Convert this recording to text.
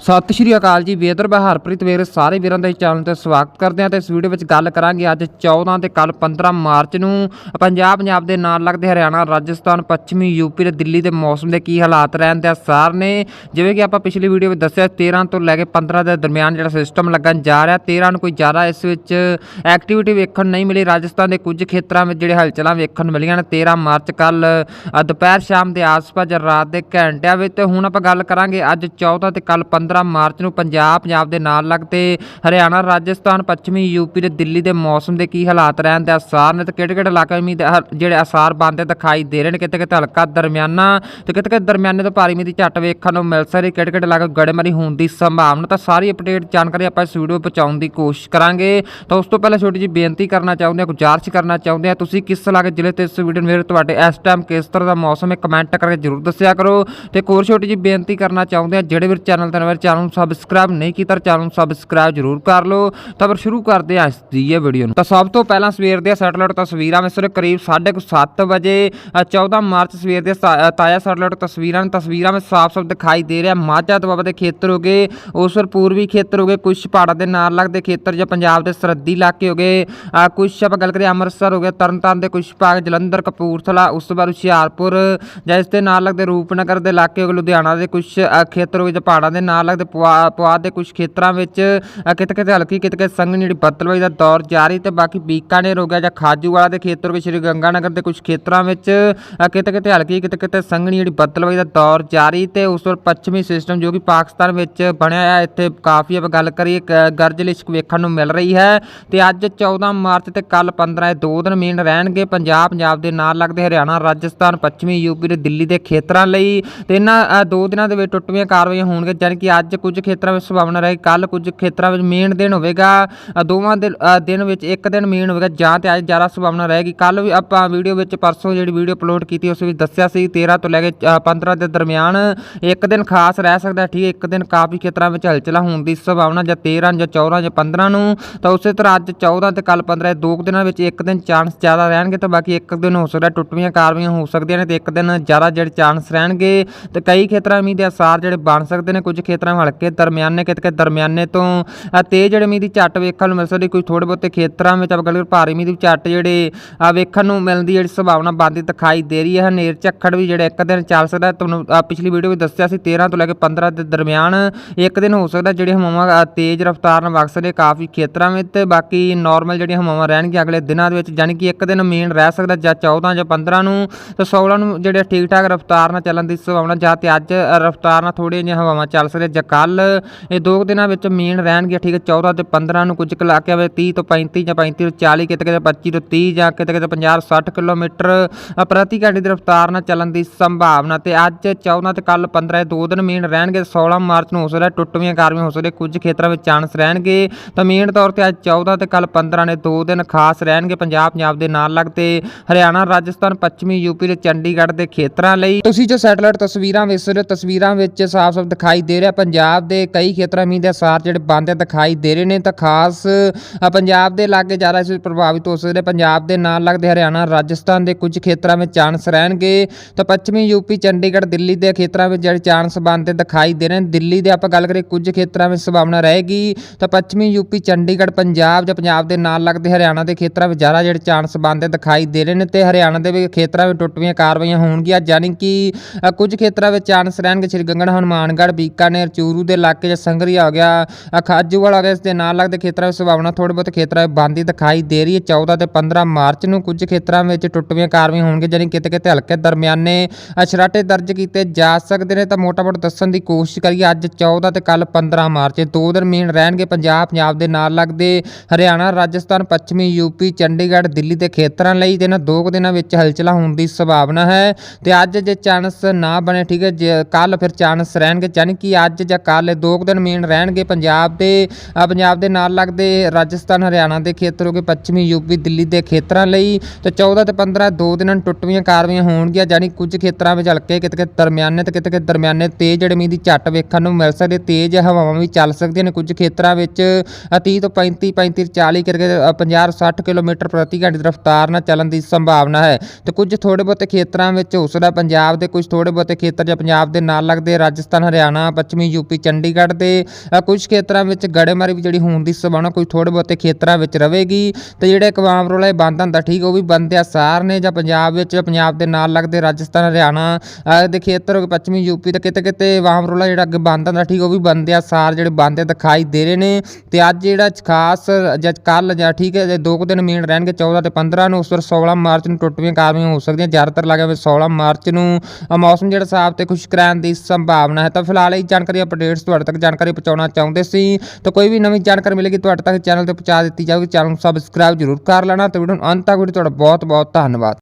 ਸਤਿ ਸ਼੍ਰੀ ਅਕਾਲ ਜੀ ਵੇਦਰ ਬਾਹ ਹਰਪ੍ਰੀਤ ਵੇਰ, ਸਾਰੇ ਵੀਰਾਂ ਦਾ ਇਸ ਚੈਨਲ ਤੇ ਸਵਾਗਤ ਕਰਦੇ ਹਾਂ ਤੇ ਇਸ ਵੀਡੀਓ ਵਿੱਚ ਗੱਲ ਕਰਾਂਗੇ ਅੱਜ 14 ਤੇ ਕੱਲ 15 ਮਾਰਚ ਨੂੰ ਪੰਜਾਬ ਪੰਜਾਬ ਦੇ ਨਾਲ ਲੱਗਦੇ ਹਰਿਆਣਾ, ਰਾਜਸਥਾਨ, ਪੱਛਮੀ ਯੂਪੀ ਤੇ ਦਿੱਲੀ ਦੇ ਮੌਸਮ ਦੇ ਕੀ ਹਾਲਾਤ ਰਹਿਣ ਦੇ ਆਸਾਰ ਨੇ। ਜਿਵੇਂ ਕਿ ਆਪਾਂ ਪਿਛਲੀ ਵੀਡੀਓ ਵਿੱਚ ਦੱਸਿਆ 13 ਤੋਂ ਲੈ ਕੇ 15 ਦੇ ਦਰਮਿਆਨ ਜਿਹੜਾ ਸਿਸਟਮ ਲੱਗਣ ਜਾ ਰਿਹਾ 13 ਨੂੰ ਕੋਈ ਜ਼ਿਆਦਾ ਇਸ ਵਿੱਚ ਐਕਟੀਵਿਟੀ ਵੇਖਣ ਨਹੀਂ ਮਿਲੀ। ਰਾਜਸਥਾਨ ਦੇ ਕੁਝ ਖੇਤਰਾਂ ਵਿੱਚ ਜਿਹੜੇ ਹਲਚਲਾਂ ਵੇਖਣ ਨੂੰ ਮਿਲੀਆਂ ਨੇ 13 ਮਾਰਚ ਕੱਲ ਦੁਪਹਿਰ ਸ਼ਾਮ ਦੇ ਆਸ-ਪਾਸ ਜਾਂ ਰਾਤ ਦੇ ਘੰਟਿਆਂ ਵਿੱਚ। ਤੇ ਹੁਣ ਆਪਾਂ ਗੱਲ ਕਰਾਂਗੇ ਅੱਜ 14 ਤੇ ਕੱਲ 15 ਮਾਰਚ ਨੂੰ ਪੰਜਾਬ ਪੰਜਾਬ ਦੇ ਨਾਲ ਲੱਗਦੇ ਹਰਿਆਣਾ, ਰਾਜਸਥਾਨ, ਪੱਛਮੀ ਯੂਪੀ ਤੇ ਦਿੱਲੀ ਦੇ ਮੌਸਮ ਦੇ ਕੀ ਹਾਲਾਤ ਰਹਿਣ ਦੇ ਅਸਾਰ ਨੇ ਤੇ ਕਿਹੜੇ ਕਿਹੜੇ ਇਲਾਕੇ ਮੀਂਹ ਜਿਹੜੇ ਆਸਾਰ ਬਣਦੇ ਦਿਖਾਈ ਦੇ ਰਹੇ ਨੇ ਕਿਤੇ ਕਿਤੇ ਹਲਕਾ ਦਰਮਿਆਨਾ ਤੇ ਕਿਤੇ ਕਿਤੇ ਦਰਮਿਆਨੇ ਤੋਂ ਭਾਰੀ ਮੀਂਹ ਦੀ ਝੱਟ ਵੇਖਣ ਨੂੰ ਮਿਲ ਸਕਦੀ ਕਿਹੜੇ ਕਿਹੜੇ ਇਲਾਕੇ ਗੜੇਮਾਰੀ ਹੋਣ ਦੀ ਸੰਭਾਵਨਾ ਤਾਂ ਸਾਰੀ ਅਪਡੇਟ ਜਾਣਕਾਰੀ ਆਪਾਂ ਇਸ ਵੀਡੀਓ ਪਹੁੰਚਾਉਣ ਦੀ ਕੋਸ਼ਿਸ਼ ਕਰਾਂਗੇ। ਤਾਂ ਉਸ ਤੋਂ ਪਹਿਲਾਂ ਛੋਟੀ ਜਿਹੀ ਬੇਨਤੀ ਕਰਨਾ ਚਾਹੁੰਦੇ ਹਾਂ, ਗੁਜ਼ਾਰਿਸ਼ ਕਰਨਾ ਚਾਹੁੰਦੇ ਹਾਂ, ਤੁਸੀਂ ਕਿਸ ਇਲਾਕੇ ਜ਼ਿਲ੍ਹੇ ਤੇ ਇਸ ਵੀਡੀਓ ਨੂੰ ਮੇਰੇ ਤੁਹਾਡੇ ਇਸ ਟਾਈਮ ਕਿਸ ਤਰ੍ਹਾਂ ਦਾ ਮੌਸਮ ਹੈ ਕਮੈਂਟ ਕਰਕੇ ਜਰੂਰ ਦੱਸਿਆ ਕਰੋ। ਤੇ ਇੱਕ ਹੋਰ ਛੋਟੀ ਜਿਹੀ ਬੇਨਤੀ ਕਰਨਾ ਚਾਹੁੰਦੇ ਹਾਂ, ਜਿਹੜੇ ਵੀ ਚੈਨਲ ਤੇ ਨਵੇਂ ਚੈਨਲ ਨੂੰ ਸਬਸਕ੍ਰਾਈਬ ਨਹੀਂ ਕੀਤਾ ਚੈਨਲ ਨੂੰ ਸਬਸਕ੍ਰਾਈਬ ਜਰੂਰ ਕਰ ਲਓ। ਤਾਂ ਫਿਰ ਸ਼ੁਰੂ ਕਰਦੇ ਹਾਂ ਇਸ ਦੀ ਇਹ ਵੀਡੀਓ ਨੂੰ। ਤਾਂ ਸਭ ਤੋਂ ਪਹਿਲਾਂ ਸਵੇਰ ਦੀਆਂ ਸੈਟਲਾਈਟ ਤਸਵੀਰਾਂ ਵਿੱਚ ਸਿਰ ਕਰੀਬ 7:30 ਵਜੇ ਅ, 14 ਮਾਰਚ ਸਵੇਰ ਦੇ ਤਾਜ਼ਾ ਸੈਟਲਾਈਟ ਤਸਵੀਰਾਂ ਨੇ ਤਸਵੀਰਾਂ ਵਿੱਚ ਸਾਫ਼-ਸਾਫ਼ ਦਿਖਾਈ ਦੇ ਰਿਹਾ। ਮਾਝਾ ਦੁਆਬਾ ਦੇ ਖੇਤਰ ਹੋ ਗਏ ਉਸ ਪੂਰਬੀ ਖੇਤਰ ਹੋ ਗਏ ਕੁਝ ਪਹਾੜਾਂ ਦੇ ਨਾਲ ਲੱਗਦੇ ਖੇਤਰ ਜਾਂ ਪੰਜਾਬ ਦੇ ਸਰਹੱਦੀ ਇਲਾਕੇ ਹੋ ਗਏ। ਅ, ਕੁਝ ਆਪਾਂ ਗੱਲ ਕਰੀਏ ਅੰਮ੍ਰਿਤਸਰ ਹੋ ਗਿਆ ਤਰਨਤਾਰਨ ਦੇ ਕੁਝ ਭਾਗ ਜਲੰਧਰ ਕਪੂਰਥਲਾ ਉਸ ਤੋਂ ਬਾਅਦ ਹੁਸ਼ਿਆਰਪੁਰ ਜਾਂ ਇਸ ਦੇ ਨਾਲ ਲੱਗਦੇ ਰੂਪਨਗਰ ਦੇ ਇਲਾਕੇ ਹੋ ਗਏ ਲੁਧਿਆਣਾ ਦੇ ਕੁਝ ਖੇਤਰ ਹੋ ਗਏ ਜਾਂ ਪਹਾੜਾਂ ਦੇ ਨਾਲ ਲੱਗਦੇ ਪੁਆ, ਪੁਆਧ ਦੇ ਕੁਝ ਖੇਤਰਾਂ ਵਿੱਚ ਕਿਤੇ ਕਿਤੇ ਹਲਕੀ ਕਿਤੇ ਕਿਤੇ ਸੰਘਣੀ ਜਿਹੜੀ ਬੱਦਲਬਾਈ ਦਾ ਦੌਰ ਜਾਰੀ ਤੇ ਬਾਕੀ ਬੀਕਾਨੇਰ ਹੋ ਗਿਆ ਜਾਂ ਖਾਜੂਵਾਲਾ ਦੇ ਖੇਤਰ ਹੋ ਸ਼੍ਰੀ ਗੰਗਾਨਗਰ ਦੇ ਕੁਝ ਖੇਤਰਾਂ ਵਿੱਚ ਕਿਤੇ ਕਿਤੇ ਹਲਕੀ ਕਿਤੇ ਕਿਤੇ ਸੰਘਣੀ ਜਿਹੜੀ ਬੱਦਲਬਾਈ ਦਾ ਦੌਰ ਜਾਰੀ ਤੇ ਉਸ ਤੋਂ ਪੱਛਮੀ ਸਿਸਟਮ ਜੋ ਕਿ ਪਾਕਿਸਤਾਨ ਵਿੱਚ ਬਣਿਆ ਹੈ ਇੱਥੇ ਕਾਫੀ ਆਪਾਂ ਗੱਲ ਕਰੀਏ, ਕ- ਗਰਜ ਲਿਸ਼ਕ ਵੇਖਣ ਨੂੰ ਮਿਲ ਰਹੀ ਹੈ ਤੇ ਅੱਜ 14 ਮਾਰਚ ਤੇ ਕੱਲ 15 ਇਹ ਦੋ ਦਿਨ ਮੀਨ ਰਹਿਣਗੇ ਪੰਜਾਬ ਪੰਜਾਬ ਦੇ ਨਾਲ ਲੱਗਦੇ ਹਰਿਆਣਾ, ਰਾਜਸਥਾਨ, ਪੱਛਮੀ ਯੂਪੀ ਤੇ ਦਿੱਲੀ ਦੇ ਖੇਤਰਾਂ ਲਈ ਤੇ ਇਹਨਾਂ ਦੋ ਦਿਨਾਂ ਦੇ ਵਿੱਚ ਟੁੱਟਵੀਆਂ ਕਾਰਵਾਈਆਂ ਹੋਣਗੀਆਂ, ਜਾਣੀ ਕਿ ਅੱਜ ਕੁਝ ਖੇਤਰਾਂ ਵਿੱਚ ਸੰਭਾਵਨਾ ਰਹੇਗੀ ਕੱਲ ਕੁਝ ਖੇਤਰਾਂ ਵਿੱਚ ਮੇਨ ਦਿਨ ਹੋਵੇਗਾ। ਦੋਵਾਂ ਦੇ ਦਿਨ ਵਿੱਚ ਇੱਕ ਦਿਨ ਮੇਨ ਹੋਵੇਗਾ ਜਾਂ ਤੇ ਅੱਜ ਜ਼ਿਆਦਾ ਸੰਭਾਵਨਾ ਰਹੇਗੀ। ਕੱਲ ਵੀ ਆਪਾਂ ਵੀਡੀਓ ਵਿੱਚ ਪਰਸੋਂ ਜਿਹੜੀ ਵੀਡੀਓ ਅਪਲੋਡ ਕੀਤੀ ਉਸ ਵਿੱਚ ਦੱਸਿਆ ਸੀ 13 ਤੋਂ ਲੈ ਕੇ ਅ, 15 ਦੇ ਦਰਮਿਆਨ ਇੱਕ ਦਿਨ ਖਾਸ ਰਹਿ ਸਕਦਾ ਠੀਕ ਇੱਕ ਦਿਨ ਕਾਫੀ ਖੇਤਰਾਂ ਵਿੱਚ ਹਲਚਲਾ ਹੋਣ ਦੀ ਸੰਭਾਵਨਾ ਜਾਂ 13 ਜਾਂ 14 ਜਾਂ 15 ਨੂੰ। ਤਾਂ ਉਸੇ ਤਰ੍ਹਾਂ ਅੱਜ 14 ਤੇ ਕੱਲ 15 ਦੋ ਕੁ ਦਿਨਾਂ ਵਿੱਚ ਇੱਕ ਦਿਨ ਚਾਂਸ ਜ਼ਿਆਦਾ ਰਹਿਣਗੇ ਤਾਂ ਬਾਕੀ ਇੱਕ ਦਿਨ ਹੋ ਸਕਦਾ ਟੁੱਟਵੀਆਂ ਕਾਰਵਾਈਆਂ ਹੋ ਸਕਦੀਆਂ ਨੇ ਤੇ ਇੱਕ ਦਿਨ ਜ਼ਿਆਦਾ ਜਿਹੜੇ ਚਾਂਸ ਰਹਿਣਗੇ। ਤੇ ਕਈ ਖੇਤਰਾਂ ਮੀਂਹ ਦੇ ਅਸਾਰ ਜਿਹੜੇ ਬਣ ਸਕਦੇ ਨੇ ਕੁਝ ਖੇਤਰਾਂ ਵਿੱਚ ਹਲਕੇ ਦਰਮਿਆਨੇ ਕਿਤੇ ਕਿਤੇ ਦਰਮਿਆਨੇ ਤੋਂ ਤੇਜ਼ ਜਿਹੜੇ ਮੀਂਹ ਦੀ ਝੱਟ ਵੇਖਣ ਨੂੰ ਮਿਲ ਸਕਦੀ ਕੋਈ ਥੋੜੇ ਬਹੁਤੇ ਖੇਤਰਾਂ ਵਿੱਚ ਆਪਾਂ ਗੱਲ ਕਰੀਏ ਭਾਰੀ ਮੀਂਹ ਦੀ ਝੱਟ ਜਿਹੜੇ ਵੇਖਣ ਨੂੰ ਮਿਲਣ ਦੀ ਜਿਹੜੀ ਸੰਭਾਵਨਾ ਬਣਦੀ ਦਿਖਾਈ ਦੇ ਰਹੀ ਹੈ। ਹਨੇਰ ਝੱਖੜ ਵੀ ਜਿਹੜਾ ਇੱਕ ਦਿਨ ਚੱਲ ਸਕਦਾ ਤੁਹਾਨੂੰ ਪਿਛਲੀ ਵੀਡੀਓ ਵਿੱਚ ਦੱਸਿਆ ਸੀ 13 ਤੋਂ ਲੈ ਕੇ 15 ਦੇ ਦਰਮਿਆਨ ਇੱਕ ਦਿਨ ਹੋ ਸਕਦਾ ਜਿਹੜੇ ਹਵਾਵਾਂ ਤੇਜ਼ ਰਫ਼ਤਾਰ ਨਾਲ ਵਗ ਸਕਦੇ ਕਾਫੀ ਖੇਤਰਾਂ ਵਿੱਚ। ਤੇ ਬਾਕੀ ਨਾਰਮਲ ਜਿਹੜੀਆਂ ਹਵਾਵਾਂ ਰਹਿਣਗੀਆਂ ਅਗਲੇ ਦਿਨਾਂ ਦੇ ਵਿੱਚ, ਜਾਣੀ ਕਿ ਇੱਕ ਦਿਨ ਮੇਨ ਰਹਿ ਸਕਦਾ ਜਾਂ 14 ਜਾਂ 15 ਨੂੰ, ਤੇ 16 ਨੂੰ ਜਿਹੜੇ ਠੀਕ ਠਾਕ ਰਫ਼ਤਾਰ ਨਾਲ ਚੱਲਣ ਦੀ ਸੰਭਾਵਨਾ, ਜਾਂ ਤੇ ਅੱਜ ਰਫ਼ਤਾਰ ਨਾਲ ਥੋੜ੍ਹੀਆਂ ਜਿਹੀਆਂ ਹਵਾਵਾਂ ਚੱਲ ਸਕਦੀਆਂ ਜਾਂ ਕੱਲ ਇਹ ਦੋ ਕੁ ਦਿਨਾਂ ਵਿੱਚ ਮੇਨ ਰਹਿਣਗੇ ਠੀਕ ਹੈ 14 ਤੇ 15 ਨੂੰ ਕੁਝ ਕੁ ਇਲਾਕਿਆਂ ਵਿੱਚ 30 ਤੋਂ 35 ਜਾਂ 35 ਤੋਂ 40 ਕਿਤੇ ਕਿਤੇ 25 ਤੋਂ 30 ਜਾਂ ਕਿਤੇ ਕਿਤੇ 50 60 ਕਿਲੋਮੀਟਰ ਪ੍ਰਤੀ ਘੰਟੇ ਦੀ ਰਫ਼ਤਾਰ ਨਾਲ ਚੱਲਣ ਦੀ ਸੰਭਾਵਨਾ ਤੇ ਅੱਜ 14 ਤੇ ਕੱਲ 15 ਦੋ ਦਿਨ ਮੇਨ ਰਹਿਣਗੇ 16 ਮਾਰਚ ਨੂੰ ਹੋ ਸਕਦਾ, ਟੁੱਟਵੀਆਂ ਕਾਰਵਾਈਆਂ ਹੋ ਸਕਦੀਆਂ, ਕੁਝ ਖੇਤਰਾਂ ਵਿੱਚ ਚਾਂਸ ਰਹਿਣਗੇ, ਤਾਂ ਮੇਨ ਤੌਰ ਤੇ ਅੱਜ 14 ਤੇ ਕੱਲ 15 ਨੇ ਦੋ ਦਿਨ ਖਾਸ ਰਹਿਣਗੇ ਪੰਜਾਬ ਪੰਜਾਬ ਦੇ ਨਾਲ ਲੱਗਦੇ ਹਰਿਆਣਾ, ਰਾਜਸਥਾਨ, ਪੱਛਮੀ, ਯੂਪੀ ਤੇ ਚੰਡੀਗੜ੍ਹ ਦੇ ਖੇਤਰਾਂ ਲਈ। ਤੁਸੀਂ ਜੋ ਸੈਟਲਾਈਟ ਤਸਵੀਰਾਂ ਵੇਖ ਸਕਦੇ ਤਸਵੀਰਾਂ ਵਿੱਚ ਸਾਫ਼-ਸਾਫ਼ ਦਿਖਾਈ ਦੇ ਰਿਹਾ ਪੰਜਾਬ ਦੇ ਕਈ ਖੇਤਰਾਂ ਮੀਂਹ ਦੇ ਅਸਾਰ ਜਿਹੜੇ ਬੰਦੇ ਦਿਖਾਈ ਦੇ ਰਹੇ ਨੇ, ਤਾਂ ਖਾਸ ਪੰਜਾਬ ਦੇ ਲਾਗੇ ਜ਼ਿਆਦਾ ਇਸ ਪ੍ਰਭਾਵਿਤ ਹੋ ਸਕਦੇ ਪੰਜਾਬ ਦੇ ਨਾਲ ਲੱਗਦੇ ਹਰਿਆਣਾ, ਰਾਜਸਥਾਨ ਦੇ ਕੁਝ ਖੇਤਰਾਂ ਵਿੱਚ ਚਾਂਸ ਰਹਿਣਗੇ। ਤਾਂ ਪੱਛਮੀ ਯੂਪੀ ਚੰਡੀਗੜ੍ਹ, ਦਿੱਲੀ ਦੇ ਖੇਤਰਾਂ ਵਿੱਚ ਜਿਹੜੇ ਚਾਂਸ ਬਣਦੇ ਦਿਖਾਈ ਦੇ ਰਹੇ ਨੇ। ਦਿੱਲੀ ਦੇ ਆਪਾਂ ਗੱਲ ਕਰੀਏ ਕੁਝ ਖੇਤਰਾਂ ਵਿੱਚ ਸੰਭਾਵਨਾ ਰਹੇਗੀ। ਤਾਂ ਪੱਛਮੀ ਯੂਪੀ ਚੰਡੀਗੜ੍ਹ, ਪੰਜਾਬ ਜਾਂ ਪੰਜਾਬ ਦੇ ਨਾਲ ਲੱਗਦੇ ਹਰਿਆਣਾ ਦੇ ਖੇਤਰਾਂ ਵਿੱਚ ਜ਼ਿਆਦਾ ਜਿਹੜੇ ਚਾਂਸ ਬਣਦੇ ਦਿਖਾਈ ਦੇ ਰਹੇ ਨੇ ਤੇ ਹਰਿਆਣਾ ਦੇ ਵੀ ਖੇਤਰਾਂ ਵਿੱਚ ਟੁੱਟਵੀਆਂ ਕਾਰਵਾਈਆਂ ਹੋਣਗੀਆਂ। ਜਾਨੀ ਕਿ ਕੁਝ ਖੇਤਰਾਂ ਵਿੱਚ ਚਾਂਸ ਰਹਿਣਗੇ। ਸ਼੍ਰੀ ਗੰਗੜ ਹਨੂਮਾਨਗੜ੍ਹ, ਬੀਕਾਨੇਰ ਚੂਰੂ ਦੇ ਇਲਾਕੇ ਜਾਂ ਸੰਗਰੀਆ ਹੋ ਗਿਆ। ਅ, ਖਾਜੂਵਾਲ ਹੋ ਗਿਆ ਇਸ ਦੇ ਨਾਲ ਲੱਗਦੇ ਖੇਤਰਾਂ ਵਿੱਚ ਸੰਭਾਵਨਾ ਥੋੜੇ ਬਹੁਤ ਖੇਤਰਾਂ ਵਿੱਚ ਬੰਦੀ ਦਿਖਾਈ ਦੇ ਰਹੀ ਹੈ। 14 ਤੇ 15 ਮਾਰਚ ਨੂੰ ਕੁਝ ਖੇਤਰਾਂ ਵਿੱਚ ਟੁੱਟਵੀਆਂ ਕਾਰਵਾਈਆਂ ਹੋਣਗੇ ਜਾਨੀ ਕਿਤੇ ਕਿਤੇ ਹਲਕੇ ਦਰਮਿਆਨੇ ਅਸ਼ਰਾਟੇ ਦਰਜ ਕੀਤੇ ਜਾ ਸਕਦੇ ਨੇ। ਤਾਂ ਮੋਟਾ-ਮੋਟਾ ਦੱਸਣ ਦੀ ਕੋਸ਼ਿਸ਼ ਕਰੀਏ ਅੱਜ 14 ਤੇ ਕੱਲ 15 ਮਾਰਚ ਦੋ ਦਿਨ ਮੇਨ ਰਹਿਣਗੇ। ਪੰਜਾਬ ਪੰਜਾਬ ਦੇ ਨਾਲ ਲੱਗਦੇ ਹਰਿਆਣਾ ਰਾਜਸਥਾਨ ਪੱਛਮੀ ਯੂਪੀ ਚੰਡੀਗੜ੍ਹ ਦਿੱਲੀ ਦੇ ਖੇਤਰਾਂ ਲਈ ਤੇ ਇਹਨਾਂ ਦੋ ਕੁ ਦਿਨਾਂ ਵਿੱਚ ਹਲਚਲਾਂ ਹੋਣ ਦੀ ਸੰਭਾਵਨਾ ਹੈ। ਤੇ ਅੱਜ ਜੇ ਚਾਂਸ ਨਾ ਬਣੇ ਠੀਕ ਹੈ ਜੇ ਕੱਲ ਫਿਰ ਚਾਂਸ ਰਹਿਣਗੇ ਜਾਨੀ ਕਿ ਅੱਜ ਜਾਂ ਕੱਲ ਦੋ ਕੁ ਦਿਨ ਮੇਨ ਰਹਿਣਗੇ ਪੰਜਾਬ ਦੇ ਪੰਜਾਬ ਦੇ ਨਾਲ ਲੱਗਦੇ ਰਾਜਸਥਾਨ ਹਰਿਆਣਾ ਦੇ ਖੇਤਰ ਹੋ ਗਏ ਪੱਛਮੀ ਯੂਪੀ ਦਿੱਲੀ ਦੇ ਖੇਤਰਾਂ ਲਈ ਤੇ 14 ਤੇ 15 ਦੋ ਦਿਨਾਂ ਟੁੱਟਵੀਆਂ ਕਾਰਵਾਈਆਂ ਹੋਣਗੀਆਂ ਜਾਨੀ ਕੁਝ ਖੇਤਰਾਂ ਵਿੱਚ ਹਲਕੇ ਕਿਤੇ ਕਿਤੇ ਦਰਮਿਆਨੇ ਤੇ ਕਿਤੇ ਕਿਤੇ ਦਰਮਿਆਨੇ ਤੇਜ਼ ਜਿਹੜੇ ਮੀਂਹ ਦੀ ਝੱਟ ਵੇਖਣ ਨੂੰ ਮਿਲ ਸਕਦੀ ਤੇਜ਼ ਹਵਾਵਾਂ ਵੀ ਚੱਲ ਸਕਦੀਆਂ ਨੇ ਕੁਝ ਖੇਤਰਾਂ ਵਿੱਚ। ਅ, 30 ਤੋਂ 35 35 40 ਕਰਕੇ 50 60 ਕਿਲੋਮੀਟਰ ਪ੍ਰਤੀ ਘੰਟੇ ਦੀ ਰਫ਼ਤਾਰ ਨਾਲ ਚੱਲਣ ਦੀ ਸੰਭਾਵਨਾ ਹੈ। ਤੇ ਕੁਝ ਥੋੜੇ ਬਹੁਤੇ ਖੇਤਰਾਂ ਵਿੱਚ ਹੋ ਸਕਦਾ ਪੰਜਾਬ ਦੇ ਕੁਝ ਥੋੜੇ ਬਹੁਤੇ ਖੇਤਰ ਜਾਂ ਪੰਜਾਬ ਦੇ ਨਾਲ ਲੱਗਦੇ ਰਾਜਸਥਾਨ ਹਰਿਆਣਾ ਪੱਛਮੀ ਯੂਪੀ ਚੰਡੀਗੜ੍ਹ ਦੇ ਅ, ਕੁਝ ਖੇਤਰਾਂ ਵਿੱਚ ਗੜੇਮਾਰੀ ਵੀ ਜਿਹੜੀ ਹੋਣ ਦੀ ਸੰਭਾਵਨਾ ਕੋਈ ਥੋੜੇ ਬਹੁਤੇ ਖੇਤਰਾਂ ਵਿੱਚ ਰਹੇਗੀ। ਤੇ ਜਿਹੜੇ ਕਵਾਮ ਰੋਲਾ ਬੰਦ ਹੁੰਦਾ ਠੀਕ ਉਹ ਵੀ ਬੰਦ ਦੇ ਆਸਾਰ ਨੇ ਜਾਂ ਪੰਜਾਬ ਵਿੱਚ ਪੰਜਾਬ ਦੇ ਨਾਲ ਲੱਗਦੇ ਰਾਜਸਥਾਨ ਹਰਿਆਣਾ ਦੇ ਖੇਤਰ ਪੱਛਮੀ ਯੂਪੀ ਤੇ ਕਿਤੇ ਕਿਤੇ ਵਾਮ ਰੋਲਾ ਜਿਹੜਾ ਅੱਗੇ ਬੰਦ ਹੁੰਦਾ ਠੀਕ ਉਹ ਵੀ ਬੰਦ ਦੇ ਆਸਾਰ ਜਿਹੜੇ ਬੰਦ ਦਿਖਾਈ ਦੇ ਰਹੇ ਨੇ। ਤੇ ਅੱਜ ਜਿਹੜਾ ਖਾਸ ਜਾਂ ਕੱਲ ਜਾਂ ਠੀਕ ਹੈ ਦੋ ਕੁ ਦਿਨ ਮੇਨ ਰਹਿਣਗੇ 14 ਤੇ 15 ਨੂੰ ਉਸ ਵਾਰ 16 ਮਾਰਚ ਨੂੰ ਟੁੱਟਵੀਆਂ ਕਾਰਵਾਈਆਂ ਹੋ ਸਕਦੀਆਂ। ਜ਼ਿਆਦਾਤਰ ਲੱਗਾ ਹੋਇਆ 16 ਮਾਰਚ ਨੂੰ ਮੌਸਮ ਜਿਹੜਾ ਸਾਫ਼ ਤੇ ਖੁਸ਼ਕ ਰਹਿਣ ਦੀ ਸੰਭਾਵਨਾ ਹੈ। ਤਾਂ ਫਿਲਹਾਲ ਇਹ ਜਾਣਕਾਰੀ ਅਪਡੇਟਸ ਤੁਹਾਡੇ ਤੱਕ ਜਾਣਕਾਰੀ ਪਹੁੰਚਾਉਣਾ ਚਾਹੁੰਦੇ ਸੀ। ਤਾਂ ਕੋਈ ਵੀ ਨਵੀਂ ਜਾਣਕਾਰੀ ਮਿਲੇਗੀ ਤੁਹਾਡੇ ਤੱਕ, ਚੈਨਲ ਤੇ ਪਹੁੰਚਾ ਦਿੱਤੀ ਜਾਵੇਗੀ। ਚੈਨਲ ਨੂੰ ਸਬਸਕ੍ਰਾਈਬ ਜ਼ਰੂਰ ਕਰ ਲੈਣਾ। ਤੇ ਵੀਡੀਓ ਨੂੰ ਅੰਤ ਤੱਕ, ਵੀਡੀਓ ਤੁਹਾਡਾ ਬਹੁਤ ਬਹੁਤ ਧੰਨਵਾਦ।